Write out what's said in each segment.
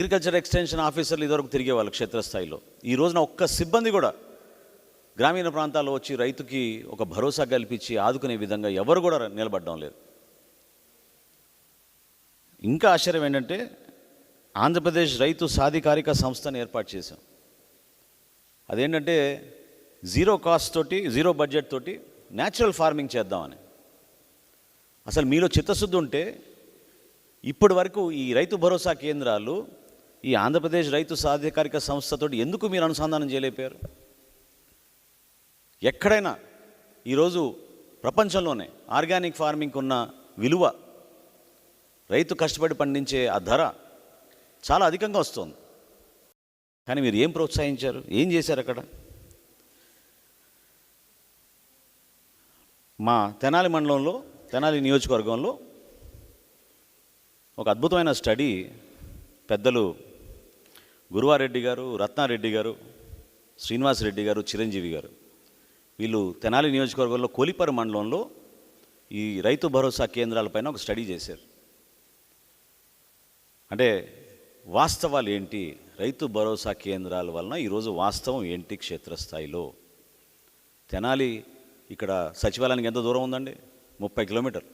Agriculture extension ఆఫీసర్లు ఇదివరకు తిరిగేవాళ్ళు క్షేత్రస్థాయిలో. ఈ రోజున ఒక్క సిబ్బంది కూడా గ్రామీణ ప్రాంతాల్లో వచ్చి రైతుకి ఒక భరోసా కల్పించి ఆదుకునే విధంగా ఎవరు కూడా నిలబడడం లేదు. ఇంకా ఆశ్చర్యం ఏంటంటే ఆంధ్రప్రదేశ్ రైతు సాధికారిక సంస్థను ఏర్పాటు చేశాం. అదేంటంటే జీరో కాస్ట్ తోటి జీరో బడ్జెట్ తోటి న్యాచురల్ ఫార్మింగ్ చేద్దామని. అసలు మీలో చిత్తశుద్ధి ఉంటే ఇప్పటి వరకు ఈ రైతు భరోసా కేంద్రాలు ఈ ఆంధ్రప్రదేశ్ రైతు సాధికారిక సంస్థతో ఎందుకు మీరు అనుసంధానం చేయలేపారు? ఎక్కడైనా ఈరోజు ప్రపంచంలోనే ఆర్గానిక్ ఫార్మింగ్కి ఉన్న విలువ రైతు కష్టపడి పండించే ఆ ధర చాలా అధికంగా వస్తుంది. కానీ మీరు ఏం ప్రోత్సహించారు? ఏం చేశారు అక్కడ? మా తెనాలి మండలంలో తెనాలి నియోజకవర్గంలో ఒక అద్భుతమైన స్టడీ పెద్దలు గురువారెడ్డి గారు రత్నారెడ్డి గారు శ్రీనివాసరెడ్డి గారు చిరంజీవి గారు. వీళ్ళు తెనాలి నియోజకవర్గంలో కోలిపర మండలంలో ఈ రైతు భరోసా కేంద్రాలపైన ఒక స్టడీ చేశారు. అంటే వాస్తవాలు ఏంటి? రైతు భరోసా కేంద్రాల వలన ఈరోజు వాస్తవం ఏంటి క్షేత్రస్థాయిలో? తెనాలి ఇక్కడ సచివాలయానికి ఎంత దూరం ఉందండి? ముప్పై కిలోమీటర్లు.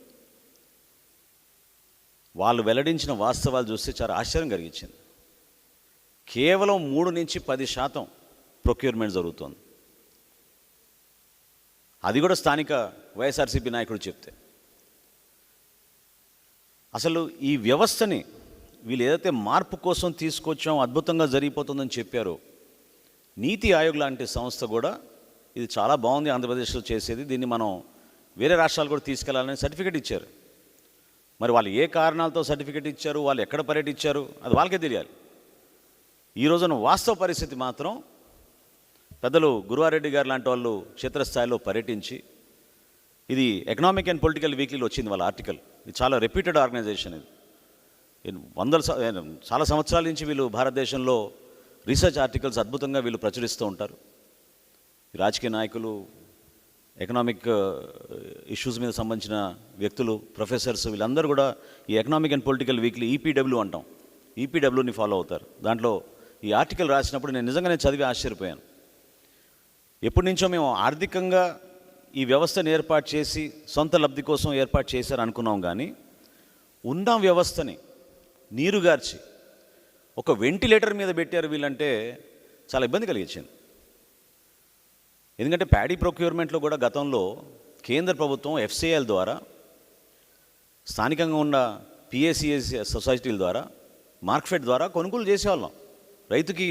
వాళ్ళు వెల్లడించిన వాస్తవాలు చూస్తే చాలా ఆశ్చర్యం కలిగించింది. కేవలం మూడు నుంచి పది శాతం ప్రొక్యూర్మెంట్ జరుగుతోంది. అది కూడా స్థానిక వైఎస్ఆర్సీపీ నాయకుడు చెప్తే. అసలు ఈ వ్యవస్థని వీళ్ళు ఏదైతే మార్పు కోసం తీసుకొచ్చామో అద్భుతంగా జరిగిపోతుందని చెప్పారో నీతి ఆయోగ్ లాంటి సంస్థ కూడా ఇది చాలా బాగుంది ఆంధ్రప్రదేశ్లో చేసేది. దీన్ని మనం వేరే రాష్ట్రాలు కూడా తీసుకెళ్ళాలని సర్టిఫికేట్ ఇచ్చారు. మరి వాళ్ళు ఏ కారణాలతో సర్టిఫికేట్ ఇచ్చారు? వాళ్ళు ఎక్కడ పర్యటించారు? అది వాళ్ళకే తెలియాలి. ఈ రోజున వాస్తవ పరిస్థితి మాత్రం పెద్దలు గురువారెడ్డి గారు లాంటి వాళ్ళు క్షేత్రస్థాయిలో పర్యటించి ఇది ఎకనామిక్ అండ్ పొలిటికల్ వీక్లీలో వచ్చింది వాళ్ళ ఆర్టికల్. ఇది చాలా రెప్యూటెడ్ ఆర్గనైజేషన్ ఇది. వందల చాలా సంవత్సరాల నుంచి వీళ్ళు భారతదేశంలో రీసెర్చ్ ఆర్టికల్స్ అద్భుతంగా వీళ్ళు ప్రచురిస్తూ ఉంటారు. రాజకీయ నాయకులు ఎకనామిక్ ఇష్యూస్ మీద సంబంధించిన వ్యక్తులు ప్రొఫెసర్స్ వీళ్ళందరూ కూడా ఈ economic and political weekly EPW అంటాం. ఈపీడబ్ల్యూని ఫాలో అవుతారు. దాంట్లో ఈ ఆర్టికల్ రాసినప్పుడు నేను నిజంగానే చదివి ఆశ్చర్యపోయాను. ఎప్పటి నుంచో మేము ఆర్థికంగా ఈ వ్యవస్థను ఏర్పాటు చేసి సొంత లబ్ధి కోసం ఏర్పాటు చేశారు అనుకున్నాం కానీ ఉన్న వ్యవస్థని నీరుగార్చి ఒక వెంటిలేటర్ మీద పెట్టారు వీళ్ళంటే చాలా ఇబ్బంది కలిగించింది. ఎందుకంటే ప్యాడీ ప్రొక్యూర్మెంట్లో కూడా గతంలో కేంద్ర ప్రభుత్వం ఎఫ్సిఎల్ ద్వారా స్థానికంగా ఉన్న పిఎస్సిఎస్ సొసైటీల ద్వారా మార్క్ఫెడ్ ద్వారా కొనుగోలు చేసేవాళ్ళం. రైతుకి